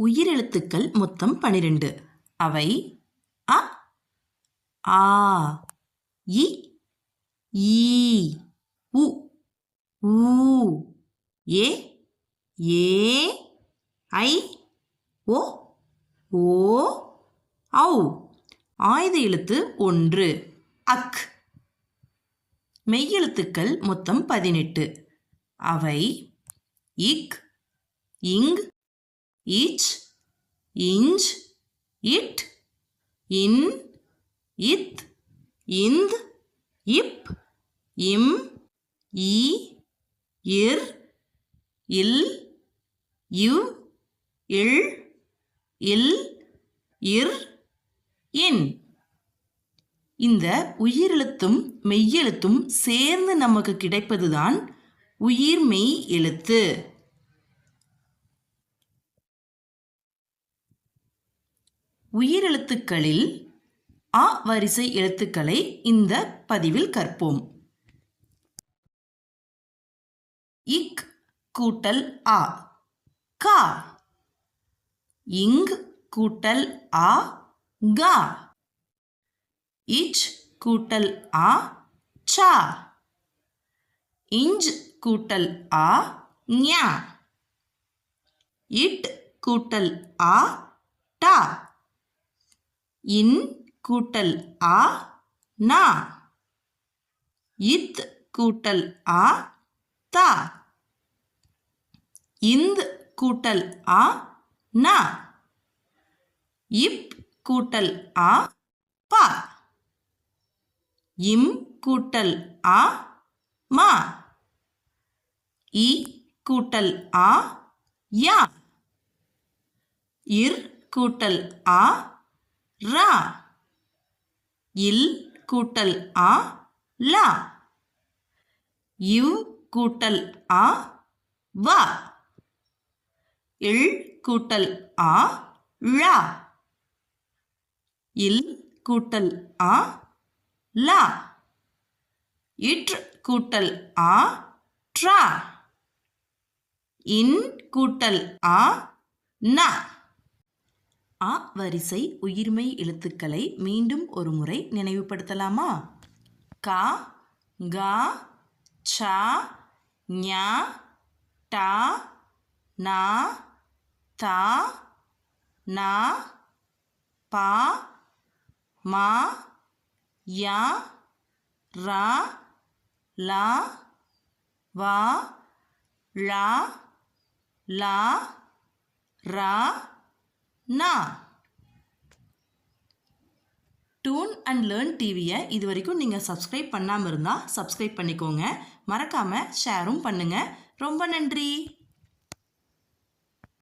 உயிரெழுத்துக்கள் மொத்தம் பனிரெண்டு. அவை அ ஆ இ ஈ உ ஊ ஏ ஏ ஐ ஓ ஓ ஔ. ஆயுத எழுத்து ஒன்று. அக். மெய்யெழுத்துக்கள் மொத்தம் பதினெட்டு. அவை இக் இங் இச் இஞ்ச் இட் இன் இத் இந்த் இப் இம் ஈ இர் இல் இவ் இல் இல் இர் இன் இந்த உயிரெழுத்தும் மெய்யெழுத்தும் சேர்ந்து நமக்கு கிடைப்பதுதான் உயிர் மெய் எழுத்து. உயிரெழுத்துக்களில் அ வரிசை எழுத்துக்களை இந்த பதிவில் கற்போம். இக் கூட்டல் ஆ. கா. இங் கூட்டல் ஆ. கா. இச் கூட்டல் ஆ. சா. இஞ்ச் கூட்டல் ஆ. ஞா. இட் கூட்டல் ஆ. டா. இன் கூட்டல் ஆ நா. இத் கூட்டல் ஆ தா. இந்த் கூட்டல் ஆ நா. இப் கூட்டல் ஆ பா. இம் கூட்டல் ஆ மா. இ கூட்டல் ஆ யா. இர் கூட்டல் ஆ ரா. இல் கூட்டல் ஆ லா. இவ் கூட்டல் ஆ வா. இல் கூட்டல் ஆ ழா. இல் கூட்டல் ஆ லா. இட் கூட்டல் ஆ ட்ரா இன் கூட்டல் ஆ நா. அ வரிசை உயிர்மை எழுத்துக்களை மீண்டும் ஒரு முறை நினைவுபடுத்தலாமா? கா கா சா ஞா டா நா தா நா பா மா யா ரா லா வா ழா லா ரா நா. டூன் அண்ட் லேர்ன் டிவியை இது வரைக்கும் நீங்கள் சப்ஸ்கிரைப் பண்ணாமல் இருந்தால் சப்ஸ்கிரைப் பண்ணிக்கோங்க. மறக்காமல் ஷேரும் பண்ணுங்கள் ரொம்ப நன்றி.